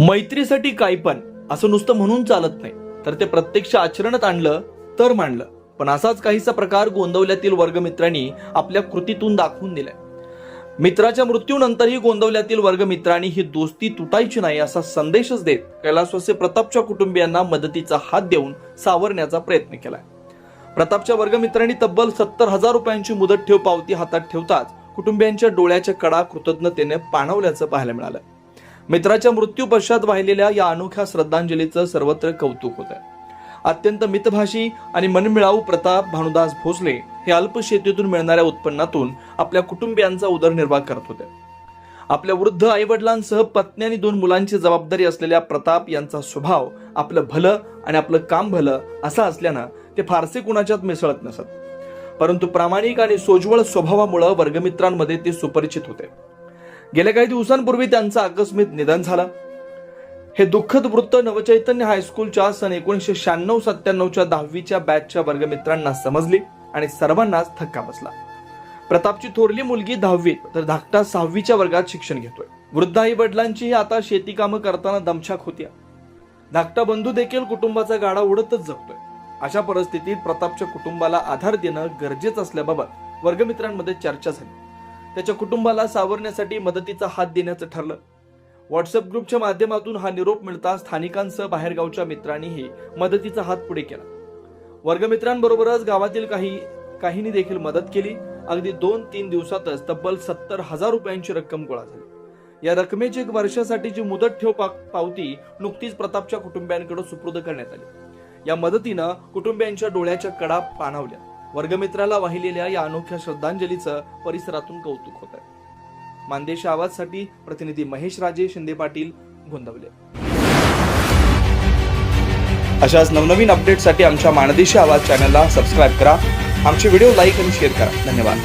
मैत्रीसाठी काय पण असं नुसतं म्हणून चालत नाही. तर ते प्रत्यक्ष आचरणात आणलं तर मांडलं. पण असाच काहीसा प्रकार गोंदवल्यातील वर्गमित्रांनी आपल्या कृतीतून दाखवून दिलाय. मित्राच्या मृत्यूनंतरही गोंदवल्यातील वर्गमित्रांनी ही दोस्ती तुटायची नाही असा संदेशच देत कैलासवासी प्रतापच्या कुटुंबियांना मदतीचा हात देऊन सावरण्याचा प्रयत्न केलाय. प्रतापच्या वर्गमित्रांनी तब्बल सत्तर हजार रुपयांची मुदत ठेव पावती हातात ठेवताच कुटुंबियांच्या डोळ्याच्या कडा कृतज्ञतेने पाणवल्याचं पाहायला मिळालं. मित्राच्या मृत्यू पश्चात वाहिलेल्या या अनोख्या श्रद्धांजलीचं सर्वत्र कौतुक होत आहे अत्यंत मितभाषी आणि मनमिळाऊ प्रताप भानुदास भोसले हे अल्प शेतीतून मिळणाऱ्या उत्पन्नातून आपल्या कुटुंबियांचा उदरनिर्वाह करत होते. आपल्या वृद्ध आईवडिलांसह पत्नी आणि दोन मुलांची जबाबदारी असलेल्या प्रताप यांचा स्वभाव आपलं भलं आणि आपलं काम भलं असं असल्यानं ते फारसे कुणाच्यात मिसळत नसत. परंतु प्रामाणिक आणि सोज्वळ स्वभावामुळं वर्गमित्रांमध्ये ते सुपरिचित होते. गेल्या काही दिवसांपूर्वी त्यांचं आकस्मित निधन झालं. हे दुःखद वृत्त नवचैतन्य हायस्कूलच्या सन एकोणीसशे शहाण्णव सत्त्याण्णवच्या दहावीच्या बॅचच्या वर्गमित्रांना समजली आणि सर्वांनाच थक्का बसला. प्रतापची थोरली मुलगी दहावीत तर धाकटा सहावीच्या वर्गात शिक्षण घेतोय. वृद्ध आई वडिलांची आता शेती कामं करताना दमछाक होत्या. धाकटा बंधू देखील कुटुंबाचा गाडा उडतच जगतोय. अशा परिस्थितीत प्रतापच्या कुटुंबाला आधार देणं गरजेचं असल्याबाबत वर्गमित्रांमध्ये चर्चा झाली. त्याच्या कुटुंबाला सावरण्यासाठी मदतीचा हात देण्याचं ठरलं. व्हॉट्सअप ग्रुपच्या माध्यमातून हा निरोप मिळता स्थानिकांसह बाहेरगावच्या मित्रांनीही मदतीचा हात पुढे केला. वर्गमित्रांबरोबरच गावातील काही काहींनी देखील मदत केली. अगदी दोन तीन दिवसातच तब्बल सत्तर हजार रुपयांची रक्कम गोळा झाली. या रकमेची एक वर्षासाठीची मुदत ठेव पावती नुकतीच प्रतापच्या कुटुंबियांकडे सुपूर्द करण्यात आली. या मदतीनं कुटुंबियांच्या डोळ्याच्या कडा पाणावल्या वर्गमित्राला वाहिलेल्या या अनोख्या श्रद्धांजलीचं परिसरातून कौतुक होत आहे. मानदेश आवाजसाठी प्रतिनिधी महेश राजे शिंदे पाटील गोंदवले. अशाच नवनवीन अपडेटसाठी आमच्या मानदेशी आवाज चॅनलला सबस्क्राईब करा. आमचे व्हिडिओ लाईक आणि शेअर करा. धन्यवाद.